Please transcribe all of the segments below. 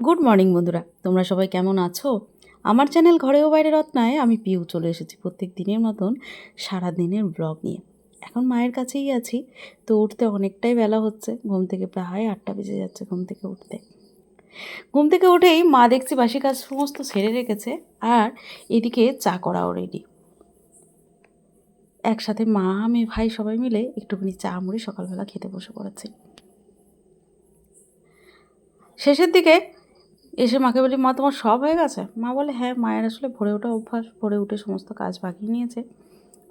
Good morning বন্ধুরা। তোমরা সবাই কেমন আছো? আমার চ্যানেল ঘরেও বাইরে রত্নায় আমি পিউ চলে এসেছি প্রত্যেক দিনের মতন সারা দিনের ব্লগ নিয়ে। এখন মায়ের কাছেই আছি, তো উঠতে অনেকটাই বেলা হচ্ছে, ঘুম থেকে প্রায় আটটা বেজে যাচ্ছে ঘুম থেকে উঠতে। ঘুম থেকে উঠেই মা দেখছি বাসি কাজ সমস্ত সেরে রেখেছে, আর এদিকে চা করাও রেডি একসাথে মা, আমি, ভাই সবাই মিলে একটুখানি চা মুড়ি সকালবেলা খেতে বসে পড়েছি। শেষের দিকে এসে মাকে বলি মা তোমার সব হয়ে গেছে? মা বলে হ্যাঁ মায়ের আসলে ভোরে ওঠা অভ্যাস ভোরে উঠে সমস্ত কাজ বাগিয়ে নিয়েছে।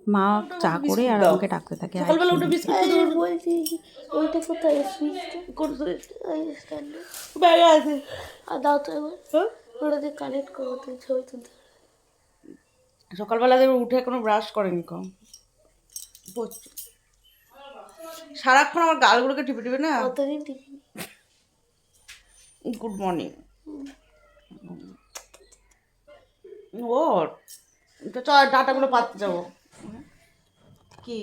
মা চা করে আর আমাকে ডাকতে থাকে "আয়, সকালবেলা উঠে বিস্কুট বলছি ওইটা কোথায় সুইচটা কোন ওই ব্যাগে আছে। আর দাও তো এবার। হ্যাঁ? ওটা দিয়ে কানেক্ট করব তুই ছবি তুলতে সকালবেলা দেখবে উঠে কোনো ব্রাশ করেনি কম। সারাক্ষণ আমার গালগুলোকে টিপে টিপে না? টিপি গুড মর্নিং ও তো চ ডাটাগুলো পাততে যাব। কি?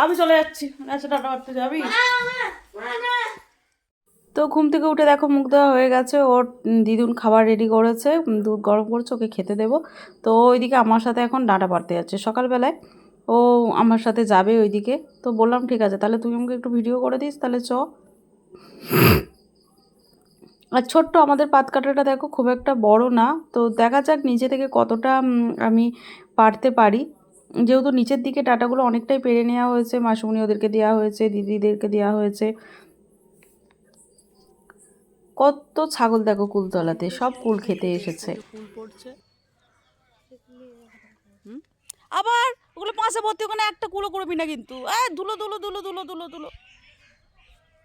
আমি চলে যাচ্ছি। আচ্ছা ডাটা পাততে যাবি? তো ঘুম থেকে উঠে দেখো মুখ দেওয়া হয়ে গেছে, ওর দিদুন খাবার রেডি করেছে দুধ গরম করছে, ওকে খেতে দেবো। তো ওইদিকে আমার সাথে এখন ডাটা পারতে যাচ্ছে। সকালবেলায় ও আমার সাথে যাবে ওইদিকে। তো বললাম, ঠিক আছে, তাহলে তুই আমাকে একটু ভিডিও করে দিস, তাহলে চ। আর ছোট্ট আমাদের পাত কাটাটা দেখো খুব একটা বড় না। তো দেখা যাক নিচে থেকে কতটা আমি পারতে পারি। যেহেতু নিচের দিকে ডাটাগুলো অনেকটাই পেরে নেওয়া হয়েছে মাসুমনি ওদেরকে দেওয়া হয়েছে, দিদিদেরকে দেওয়া হয়েছে। কত ছাগল দেখো কুলতলাতে, সব কুল খেতে এসেছে। আবার ওগুলো পাশে ভর্তি, ওখানে একটা কুলো করবি না কিন্তু। এই ধুলো ধুলো ধুলো ধুলো ধুলো ধুলো।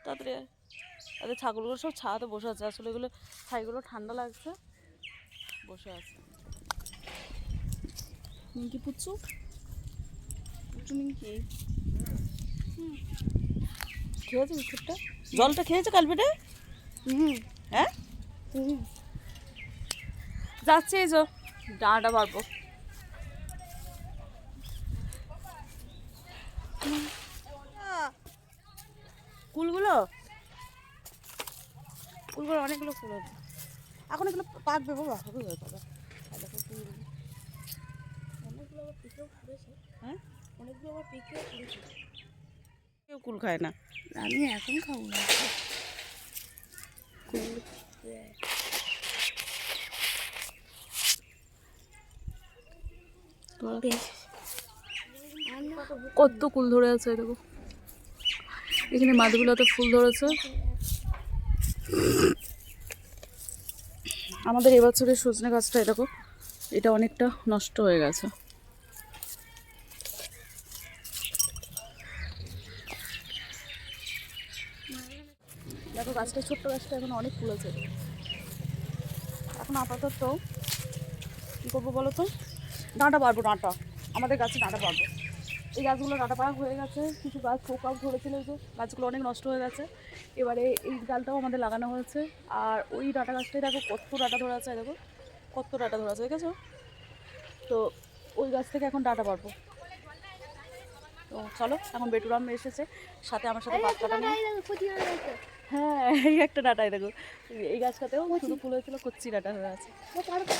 তাড়াতাড়ি। তাদের ছাগলগুলো সব ছায়াতে বসে আছে, আসলে এগুলো ছাইগুলো ঠান্ডা লাগছে। বসে আছে। নিমকি পুচ্ছু? পুচ্ছু হুম। খেয়েছে বিস্কুটটা? জলটা খেয়েছে কালপিটে হ্যাঁ? যাচ্ছে এই যো ডাঁটা পারব কুলগুলো কুলগুলো অনেকগুলো ফুল আছে। এখন এগুলো পাকবে বাবা হবে হয়ে দেখো কুলগুলো অনেকগুলো আবার পিকেও ফুলেছে হ্যাঁ? অনেকগুলো আবার পিকেও ফুলেছে কেউ কুল খায় না। আমি এখন খাব না। কত কুল ধরে আছে দেখো। এখানে মাছগুলোতে ফুল ধরেছে। আমাদের এবছরের সজনে গাছটা দেখো, এটা অনেকটা নষ্ট হয়ে গেছে দেখো গাছটা ছোট্ট গাছটা এখন অনেক ফুল আছে এখন আপাতত কী করব বলো তো? ডাঁটা পারব ডাঁটা। আমাদের গাছে ডাঁটা পারব এই গাছগুলো ডাঁটা পাড়া হয়ে গেছে, কিছু গাছ পোকাও ধরেছিল যে গাছগুলো অনেক নষ্ট হয়ে গেছে। এবারে এই ডালটাও আমাদের লাগানো হয়েছে। আর ওই ডাঁটা গাছটাই দেখো কত ডাঁটা ধরে আছে, দেখো। কত ডাঁটা ধরে আছে, দেখেছ? তো ওই গাছ থেকে এখন ডাঁটা পারব তো চলো, এখন বেটুরাম এসেছে, সাথে আমার সাথে কাটা নিয়ে হ্যাঁ এই একটা ডাটাই দেখো। এই গাছটাতেও শুধু ফুল হয়েছিল কচ্ছি ডাটা হয়ে আছে।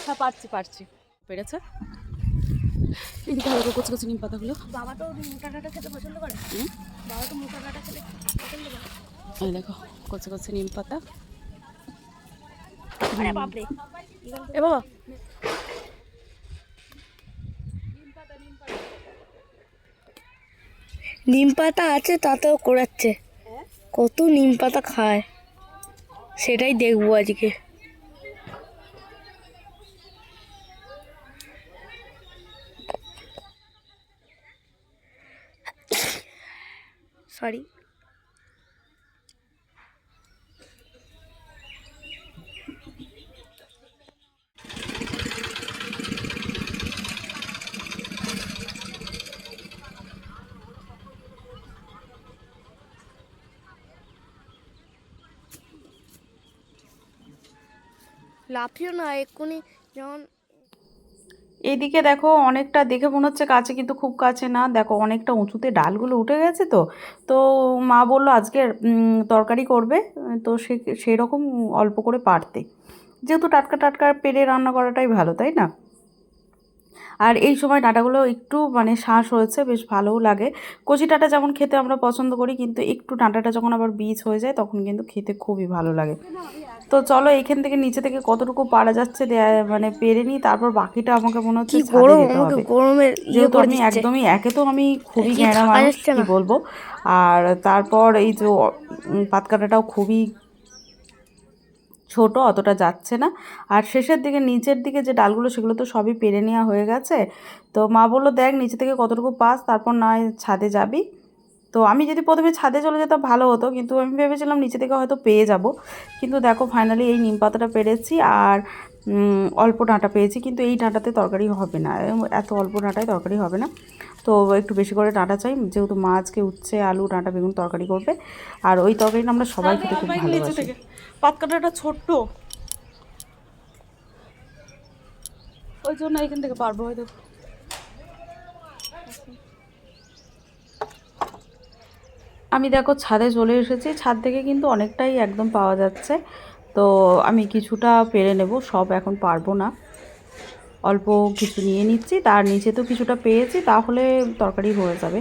হ্যাঁ পারছি পারছি। পেরেছে? এদিকে দেখো কচি কচি নিম পাতাগুলো। বাবা তো মোটা ডাটা খেতে পছন্দ করে। হুম? বাবা তো মোটা ডাটা খেতে পছন্দ করে। এই দেখো কচি কচি নিম পাতা। আরে বাপরে। এ বাবা। নিম পাতা আছে তাতেও করাচ্ছে কত নিম পাতা খায়। সেটাই দেখব আজকে। সরি লাফিও না, এক্ষুনি যেমন এইদিকে দেখো অনেকটা দেখে মনে হচ্ছে কাছে কিন্তু খুব কাছে না। দেখো অনেকটা উঁচুতে ডালগুলো উঠে গেছে তো। তো মা বলল আজকে তরকারি করবে, তো সে সেই রকম অল্প করে পারতে। যেহেতু টাটকা টাটকা পেরে রান্না করাটাই ভালো, তাই না? আর এই সময় ডাঁটাগুলো একটু মানে শ্বাস হয়েছে বেশ ভালোও লাগে। কচি ডাঁটা যেমন খেতে আমরা পছন্দ করি কিন্তু একটু ডাঁটাটা যখন আবার বীজ হয়ে যায় তখন কিন্তু খেতে খুবই ভালো লাগে। তো চলো এইখান থেকে নিচে থেকে কতটুকু পারা যাচ্ছে মানে পেরে নিই তারপর বাকিটা আমাকে মনে হচ্ছে গরম আমাকে গরমের ইয়ে যেহেতু আমি একদমই একে তো আমি খুবই ঘেরা মানুষ কি বলব? আর তারপর এই যে উম, পাত কাটাটাও খুবই ছোট, অতটা যাচ্ছে না। আর শেষের দিকে, নিচের দিকে যে ডালগুলো, সেগুলো তো সবই পেরে নেওয়া হয়ে গেছে। তো মা বলল, দেখ, নিচে থেকে কতটুকু পাস, তারপর নয় ছাদে যাবি। তো আমি যদি প্রথমে ছাদে চলে যেতাম, ভালো হতো। কিন্তু আমি ভেবেছিলাম, নিচে থেকে হয়তো পেয়ে যাব। কিন্তু দেখো ফাইনালি এই নিম পাতাটা পেরেছি। আর অল্প ডাঁটা পেয়েছি কিন্তু এই ডাঁটাতে তরকারি হবে না এত অল্প ডাঁটায় তরকারি হবে না তো একটু বেশি করে ডাঁটা চাই যেহেতু মা আজকে উচ্ছে আলু ডাঁটা বেগুন তরকারি করবে আর ওই তরকারিটা আমরা সবাই খেতে খুব ভালোবাসি থেকে ছোট্ট ওই জন্য এখান থেকে পারব হয়তো আমি দেখো ছাদে চলে এসেছি ছাদ থেকে কিন্তু অনেকটাই একদম পাওয়া যাচ্ছে তো আমি কিছুটা পেরে নেব, সব এখন পারব না। অল্প কিছু নিয়ে নিচ্ছি, তার নিচে তো কিছুটা পেয়েছি, তাহলে তরকারি হয়ে যাবে।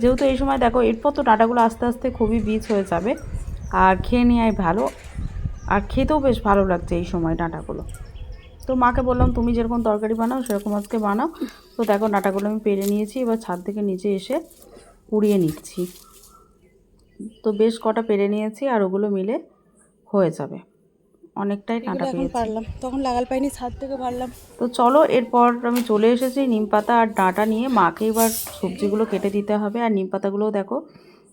যেহেতু এই সময় দেখো, এরপর তো ডাটাগুলো আস্তে আস্তে খুবই বীজ হয়ে যাবে, আর খেয়ে নেওয়াই ভালো, আর খেতেও বেশ ভালো লাগছে এই সময় ডাঁটাগুলো। তো মাকে বললাম, তুমি যেরকম তরকারি বানাও, সেরকম আজকে বানাও। তো দেখো, ডাঁটাগুলো আমি পেরে নিয়েছি, এবার ছাদ থেকে নিচে এসে কুড়িয়ে নিচ্ছি। তো বেশ কটা পেরে নিয়েছি, আর ওগুলো মিলে হয়ে যাবে। অনেকটাই এখন পেয়েছি। পারলাম। তখন লাগাল পাইনি ছাদ থেকে পারলাম। তো চলো এরপর আমি চলে এসেছি নিম পাতা আর ডাঁটা নিয়ে। মাকে এবার সবজিগুলো কেটে দিতে হবে। আর নিম পাতাগুলোও দেখো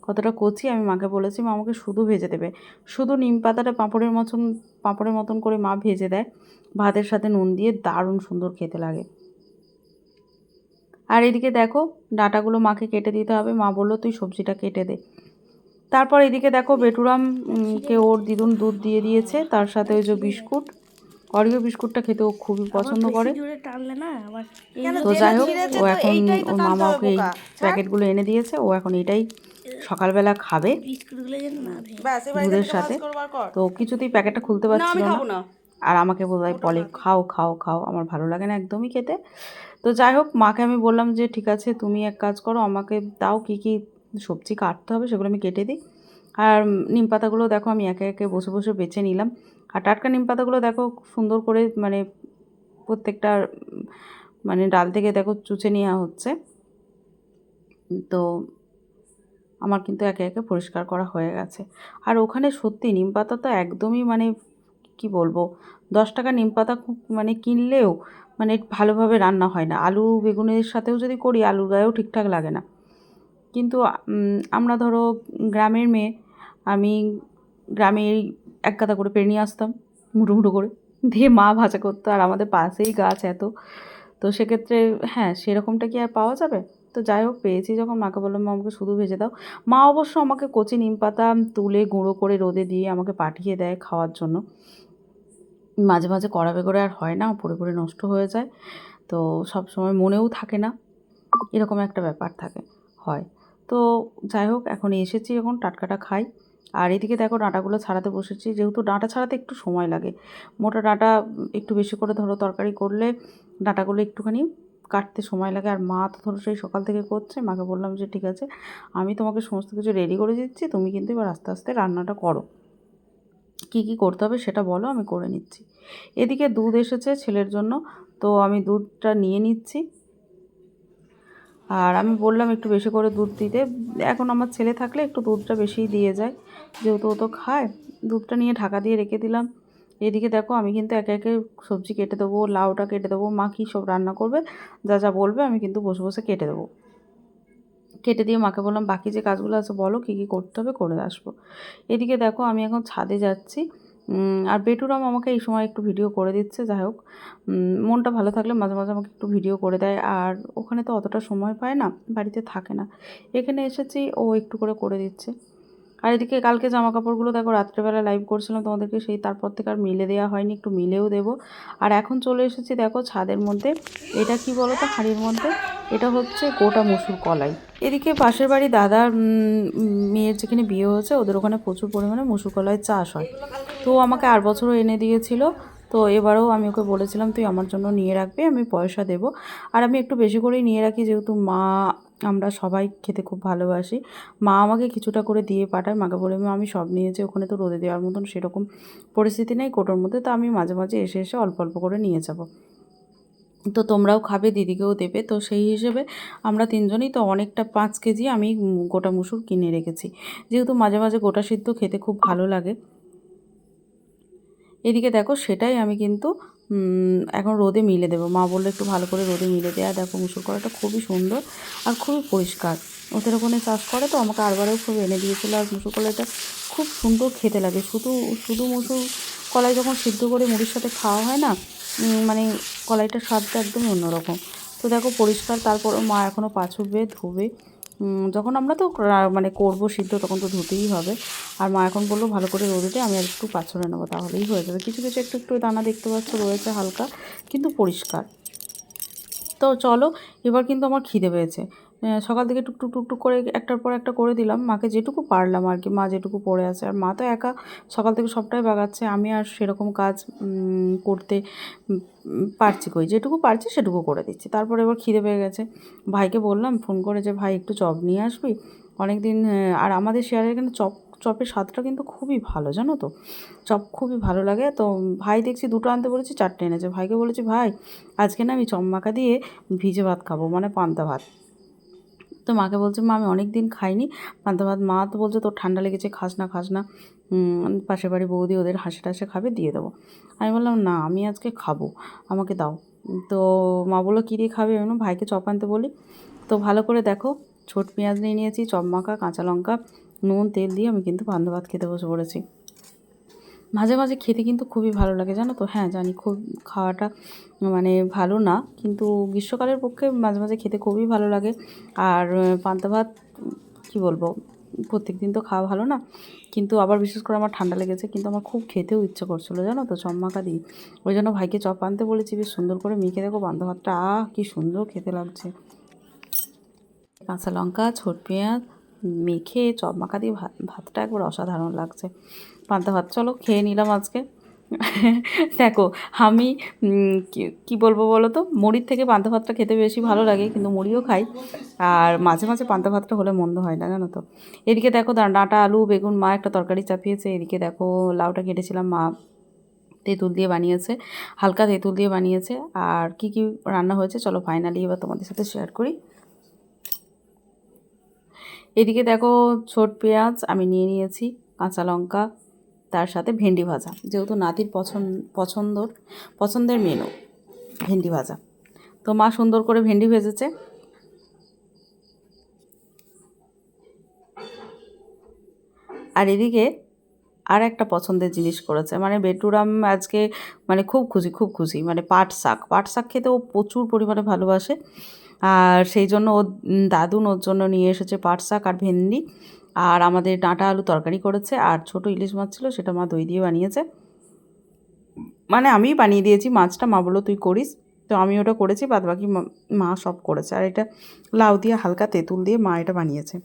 কতটা কচি আমি মাকে বলেছি মা আমাকে শুধু ভেজে দেবে। শুধু নিম পাতাটা পাঁপড়ের মতন পাঁপড়ের মতন করে মা ভেজে দেয়। ভাতের সাথে নুন দিয়ে দারুণ সুন্দর খেতে লাগে। আর এদিকে দেখো ডাঁটাগুলো মাকে কেটে দিতে হবে। মা বলল তুই সবজিটা কেটে দে। তারপর এদিকে দেখো বেটুরাম উম, কে ওর দিদুন দুধ দিয়ে দিয়েছে তার সাথে ওই যে বিস্কুট। অরিও বিস্কুটটা খেতে ও খুবই পছন্দ করে। না তো যাই হোক ও এখন ওর মামা ওকে এই প্যাকেটগুলো এনে দিয়েছে ও এখন এটাই সকালবেলা খাবে। দুধের সাথে। তো কিছুতেই প্যাকেটটা খুলতে পারছিল না। না। আর আমাকে বোধহয় বলে খাও খাও খাও আমার ভালো লাগে না একদমই খেতে। তো যাই হোক মাকে আমি বললাম যে ঠিক আছে তুমি এক কাজ করো আমাকে দাও কি কি সবজি কাটতে হবে, সেগুলো আমি কেটে দিই। আর নিম পাতাগুলো দেখো আমি একে একে বসে বসে বেছে নিলাম। আর টাটকা নিম পাতাগুলো দেখো সুন্দর করে মানে প্রত্যেকটা মানে ডাল থেকে দেখো চুচে নেওয়া হচ্ছে। তো আমার কিন্তু একে একে পরিষ্কার করা হয়ে গেছে। আর ওখানে সত্যি নিম পাতা তো একদমই মানে কি বলব, দশ টাকা নিম পাতা খুব- মানে কিনলেও মানে ভালোভাবে রান্না হয় না। আলু বেগুনের সাথেও যদি করি, আলুর গায়েও ঠিকঠাক লাগে না। কিন্তু আমরা ধরো গ্রামের মেয়ে, আমি গ্রামে এক গাদা করে পেরে নিয়ে আসতাম মুঠো মুঠো করে। দিয়ে মা ভাজা করতো, আর আমাদের পাশেই গাছ এত। তো সেক্ষেত্রে হ্যাঁ সেরকমটা কি আর পাওয়া যাবে? তো যাই হোক, পেয়েছি যখন। মাকে বললাম, মা, আমাকে শুধু ভেজে দাও। মা অবশ্য আমাকে কচি নিম পাতা তুলে গুঁড়ো করে রোদে দিয়ে আমাকে পাঠিয়ে দেয় খাওয়ার জন্য। মাঝে মাঝে করাবে করে আর হয় না পড়ে পড়ে নষ্ট হয়ে যায়। তো সব সময় মনেও থাকে না। এরকম একটা ব্যাপার থাকে, হয়। তো যাই হোক এখন এসেছি এখন, টাটকাটা খাই। আর এদিকে দেখো ডাঁটাগুলো ছাড়াতে বসেছি, যেহেতু ডাঁটা ছাড়াতে একটু সময় লাগে। মোটা ডাঁটা একটু বেশি করে ধরো তরকারি করলে ডাঁটাগুলো একটুখানি কাটতে সময় লাগে। আর মা তো ধরো সেই সকাল থেকে করছে, মাকে বললাম যে ঠিক আছে, আমি তোমাকে সমস্ত কিছু রেডি করে দিচ্ছি, তুমি কিন্তু এবার আস্তে আস্তে রান্নাটা করো। কী কী করতে হবে সেটা বলো, আমি করে নিচ্ছি। এদিকে দুধ এসেছে ছেলের জন্য, তো আমি দুধটা নিয়ে নিচ্ছি। আর আমি বললাম একটু বেশি করে দুধ দিতে। এখন আমার ছেলে থাকলে একটু দুধটা বেশিই দিয়ে যায়। যেহেতু ও তো খায়, দুধটা নিয়ে ঢাকা দিয়ে রেখে দিলাম। এদিকে দেখো আমি কিন্তু একে একে সবজি কেটে দেবো, লাউটা কেটে দেবো, মা কী সব রান্না করবে, যা যা বলবে আমি কিন্তু বসে বসে কেটে দেবো। কেটে দিয়ে মাকে বললাম, বাকি যে কাজগুলো আছে বলো, কী কী করতে হবে, করে আসব। এদিকে দেখো আমি এখন ছাদে যাচ্ছি। আর বেটুরাম আমাকে এই সময় একটু ভিডিও করে দিচ্ছে, যাই হোক। মনটা ভালো থাকলে মাঝে মাঝে আমাকে একটু ভিডিও করে দেয়। আর ওখানে তো অতটা সময় পায় না, বাড়িতে থাকে না। এখানে এসেছি, ও একটু করে করে দিচ্ছে। আর এদিকে কালকে জামা কাপড়গুলো দেখো, রাত্রেবেলা লাইভ করছিলাম তোমাদেরকে, সেই তারপর থেকে আর মিলে দেওয়া হয়নি, একটু মিলেও দেবো। আর এখন চলে এসেছি দেখো ছাদের মধ্যে, এটা কি বলো তো হাঁড়ির মধ্যে? এটা হচ্ছে গোটা মসুর কলাই। এদিকে পাশের বাড়ি দাদার মেয়ের যেখানে বিয়ে হয়েছে, ওদের ওখানে প্রচুর পরিমাণে মসুর কলাই চাষ হয়। তো আমাকে আর বছরও এনে দিয়েছিল, তো এবারেও আমি ওকে বলেছিলাম, তুই আমার জন্য নিয়ে রাখবি, আমি পয়সা দেবো। আর আমি একটু বেশি করেই নিয়ে রাখি, যেহেতু মা আমরা সবাই খেতে খুব ভালোবাসি। মা আমাকে কিছুটা করে দিয়ে পাঠায়। মাকে বলে "মা, আমি সব নিয়েছি ওখানে তো রোদে দেওয়ার মতন সেরকম পরিস্থিতি নেই কোটোর মধ্যে তো আমি মাঝে মাঝে এসে এসে অল্প অল্প করে নিয়ে যাব। তো তোমরাও খাবে দিদিকেও দেবে। তো সেই হিসেবে আমরা তিনজনই তো অনেকটা পাঁচ কেজি আমি গোটা মুসুর কিনে রেখেছি। যেহেতু মাঝে মাঝে গোটা সিদ্ধ খেতে খুব ভালো লাগে। এদিকে দেখো সেটাই আমি কিন্তু এখন রোদে মিলে দেবো। মা বলল একটু ভালো করে রোদে মিলে দেয়া দেখো মুসুর কলাটা খুবই সুন্দর আর খুবই পরিষ্কার। ওদের ওখানে চাষ করে তো আমাকে আরবারেও খুব এনে দিয়েছিলো। আর মুসুর কলাইটা খুব সুন্দর খেতে লাগে। শুধু শুধু মুসুর কলাই যখন সিদ্ধ করে মুড়ির সাথে খাওয়া হয় না মানে কলাইটার স্বাদটা একদমই অন্যরকম। তো দেখো পরিষ্কার। তারপর মা এখনও পাছুবে ধুবে। উম, যখন আমরা তো মানে করব সিদ্ধ, তখন তো ধুতেই হবে। আর মা এখন বলল, ভালো করে রোদেটে আমি আর একটু পাছড়ে নেব, তাহলেই হয়ে যাবে। কিছু কিছু একটু একটু দানা দেখতে পাচ্ছ, রয়েছে হালকা, কিন্তু পরিষ্কার। তো চলো, এবার কিন্তু আমার খিদে পেয়েছে। সকাল থেকে টুকটুক টুকটুক করে একটার পর একটা করে দিলাম। মাকে যেটুকু পারলাম আর কি, মা যেটুকু পড়ে আছে। আর মা তো একা সকাল থেকে সবটাই বাগাচ্ছে। আমি আর সেরকম কাজ করতে পারছি কই? যেটুকু পারছি সেটুকু করে দিচ্ছি। তারপরে এবার খিদে পেয়ে গেছে। ভাইকে বললাম, ফোন করে যে, ভাই, একটু চপ নিয়ে আসবি? অনেক দিন আর আমাদের শেয়ারের এখানে চপ, চপের স্বাদটা কিন্তু খুবই ভালো, জানো তো? চপ খুবই ভালো লাগে। তো ভাই দেখছি দুটো আনতে বলেছি, চারটে এনেছে। ভাইকে বলেছি, ভাই, আজকে না আমি চম্মাকা দিয়ে ভিজে ভাত খাব মানে পান্তা ভাত। তো মাকে বলছে, মা, আমি অনেক দিন খাইনি। পান্তা ভাত মা তো বলছে, তোর ঠান্ডা লেগেছে, খাস না খাস না। পাশের বাড়ি বৌদি ওদের হাসি টাসে খাবে, দিয়ে দেবো। আমি বললাম, না, আমি আজকে খাব, আমাকে দাও। তো মা বলল, কী দিয়ে খাবে? আমি ভাইকে চপ আনতে বলি। তো ভালো করে দেখো, ছোট পেঁয়াজ নিয়ে নিয়েছি, চপ মাখা, কাঁচা লঙ্কা, নুন, তেল দিয়ে আমি কিন্তু পান্তা ভাত খেতে বসে পড়েছি। মাঝে মাঝে খেতে কিন্তু খুবই ভালো লাগে, জানো তো? হ্যাঁ জানি খুব খাওয়াটা মানে ভালো না, কিন্তু গ্রীষ্মকালের পক্ষে মাঝে মাঝে খেতে খুবই ভালো লাগে। আর পান্তা ভাত, কী বলব? প্রত্যেক দিন তো খাওয়া ভালো না, কিন্তু আবার বিশেষ করে আমার ঠান্ডা লেগেছে, কিন্তু আমার খুব খেতেও ইচ্ছে করছিল, জানো তো? চম্মাকা দিই ওই জন্য ভাইকে চপ আনতে বলেছি, বেশ সুন্দর করে মেখে দেখো পান্তা ভাতটা। আহ, কী সুন্দর খেতে লাগছে। কাঁচা লঙ্কা, ছোট পেঁয়াজ, মেখে চপ মাখা দিয়ে ভাতটা একবার অসাধারণ লাগছে। পান্তা ভাত চলো খেয়ে নিলাম আজকে। দেখো, আমি কি- বলব বলো তো? মুড়ির থেকে পান্তা ভাতটা খেতে বেশি ভালো লাগে, কিন্তু মুড়িও খাই। আর মাঝে মাঝে পান্তা ভাতটা হলে মন্দ হয় না, জানো তো? এদিকে দেখো ডাঁটা, আলু, বেগুন, মা একটা তরকারি চাপিয়েছে। এদিকে দেখো লাউটা কেটেছিলাম, মা তেঁতুল দিয়ে বানিয়েছে, হালকা তেঁতুল দিয়ে বানিয়েছে। আর কি কি রান্না হয়েছে চলো ফাইনালি এবার তোমাদের সাথে শেয়ার করি। এদিকে দেখো ছোট পেঁয়াজ আমি নিয়ে নিয়েছি, কাঁচা লঙ্কা তার সাথে ভেন্ডি ভাজা। যেহেতু নাতির পছন্দ, পছন্দর পছন্দের মেনু ভেন্ডি ভাজা। তো মা সুন্দর করে ভেন্ডি ভেজেছে। আর এদিকে আর একটা পছন্দের জিনিস করেছে। মানে বেটুরাম আজকে মানে খুব খুশি খুব খুশি। মানে পাট শাক। পাট শাক খেতে ও প্রচুর পরিমাণে ভালোবাসে। আর সেই জন্য ও দাদুন ওর জন্য নিয়ে এসেছে পাট শাক আর ভেন্ডি। আর আমাদের ডাঁটা আলু তরকারি করেছে, আর ছোট ইলিশ মাছ ছিল সেটা মা দই দিয়ে বানিয়েছে। মানে আমিই বানিয়ে দিয়েছি, মাছটা মা বলল, তুই করিস। তো আমি ওটা করেছি বাদ বাকি মা সব করেছে। আর এটা লাউ দিয়ে হালকা তেঁতুল দিয়ে মা এটা বানিয়েছে।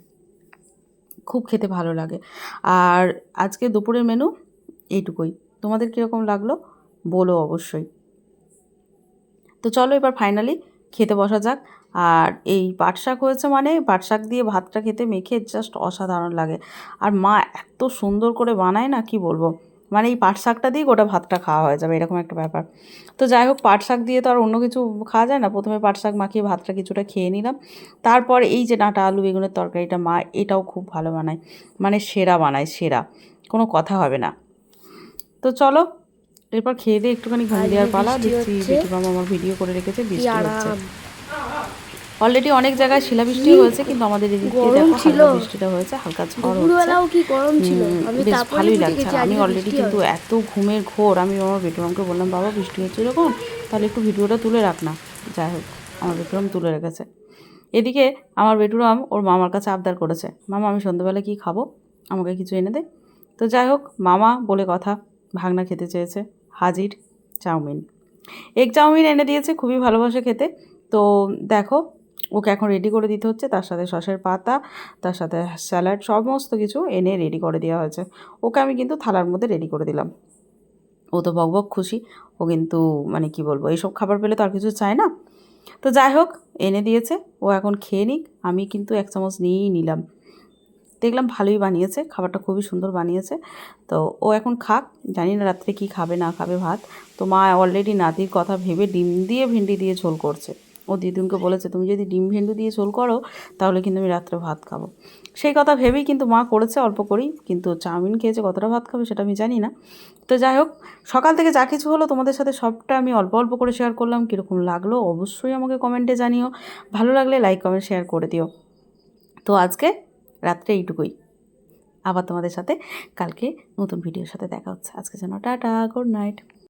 খুব খেতে ভালো লাগে। আর আজকে দুপুরের মেনু এইটুকুই। তোমাদের কীরকম লাগল বলো অবশ্যই। তো চলো এবার ফাইনালি খেতে বসা যাক। আর এই পাট শাক হয়েছে মানে পাট শাক দিয়ে ভাতটা খেতে মেখে জাস্ট অসাধারণ লাগে। আর মা এত সুন্দর করে বানায় না কি বলব? মানে এই পাট শাকটা দিয়ে গোটা ভাতটা খাওয়া হয়ে যাবে এরকম একটা ব্যাপার। তো যাই হোক পাট শাক দিয়ে তো আর অন্য কিছু খাওয়া যায় না। প্রথমে পাট শাক মাখিয়ে ভাতটা কিছুটা খেয়ে নিলাম। তারপর এই যে ডাঁটা আলু বেগুনের তরকারিটা মা এটাও খুব ভালো বানায়। মানে সেরা বানায় সেরা। কোনো কথা হবে না। তো চলো এরপর খেয়ে দিয়ে একটুখানি ঘুম দেওয়ার পালা। দেখছি। মামা আমার ভিডিও করে রেখেছে বৃষ্টি হচ্ছে। অলরেডি অনেক জায়গায় শিলাবৃষ্টি হয়েছে কিন্তু আমাদের এদিকে দেখো। হালকা বৃষ্টিটা হয়েছে হালকা ঝড় হচ্ছে। দুপুরবেলাও কি গরম ছিল? আমি বেশ তারপরে ভালোই লাগছে। আমি অলরেডি কিন্তু এত ঘুমের ঘোর আমি আমার বেটুরামকে বললাম বাবা বৃষ্টি হচ্ছে যখন তাহলে একটু ভিডিওটা তুলে রাখ না। যাই হোক আমার বেটুরাম তুলে রেখেছে। এদিকে আমার বেটুরাম ওর মামার কাছে আবদার করেছে মামা আমি সন্ধ্যেবেলা কি খাব? আমাকে কিছু এনে দে। তো যাই হোক মামা বলে কথা ভাগনা খেতে চেয়েছে হাজির চাউমিন। এগ চাউমিন এনে দিয়েছে খুবই ভালোবাসে খেতে। তো দেখো ওকে এখন রেডি করে দিতে হচ্ছে। তার সাথে সসের পাতা, তার সাথে স্যালাড সমস্ত কিছু এনে রেডি করে দেওয়া হয়েছে। ওকে আমি কিন্তু থালার মধ্যে রেডি করে দিলাম। ও তো বকবক খুশি। ও কিন্তু মানে কি বলব, এইসব খাবার পেলে তো আর কিছু চায় না। তো যাই হোক, এনে দিয়েছে। ও এখন খেয়ে নিক। আমি কিন্তু এক চামচ নিয়েই নিলাম। দেখলাম ভালোই বানিয়েছে। খাবারটা খুবই সুন্দর বানিয়েছে। তো ও এখন খাক। জানি না রাত্রে কী খাবে, না খাবে ভাত। তো মা অলরেডি নাতির কথা ভেবে ডিম দিয়ে ভেন্ডি দিয়ে ঝোল করছে। ও দিদুনকে বলেছে, তুমি যদি ডিম ভেন্ডি দিয়ে ঝোল করো, তাহলে কিন্তু আমি রাত্রে ভাত খাব। সেই কথা ভেবেই কিন্তু মা করেছে অল্প করেই, কিন্তু চাউমিন খেয়েছে কতটা ভাত খাবে সেটা আমি জানি না। তো যাই হোক, সকাল থেকে যা কিছু হলো তোমাদের সাথে সবটা আমি অল্প অল্প করে শেয়ার করলাম, কীরকম লাগল অবশ্যই আমাকে কমেন্টে জানিও। ভালো লাগলে লাইক কমেন্ট শেয়ার করে দিও। তো আজকে রাত্রে এইটুকুই। আবার তোমাদের সাথে কালকে নতুন ভিডিওর সাথে দেখা হচ্ছে। আজকে যেন টাটা গুড নাইট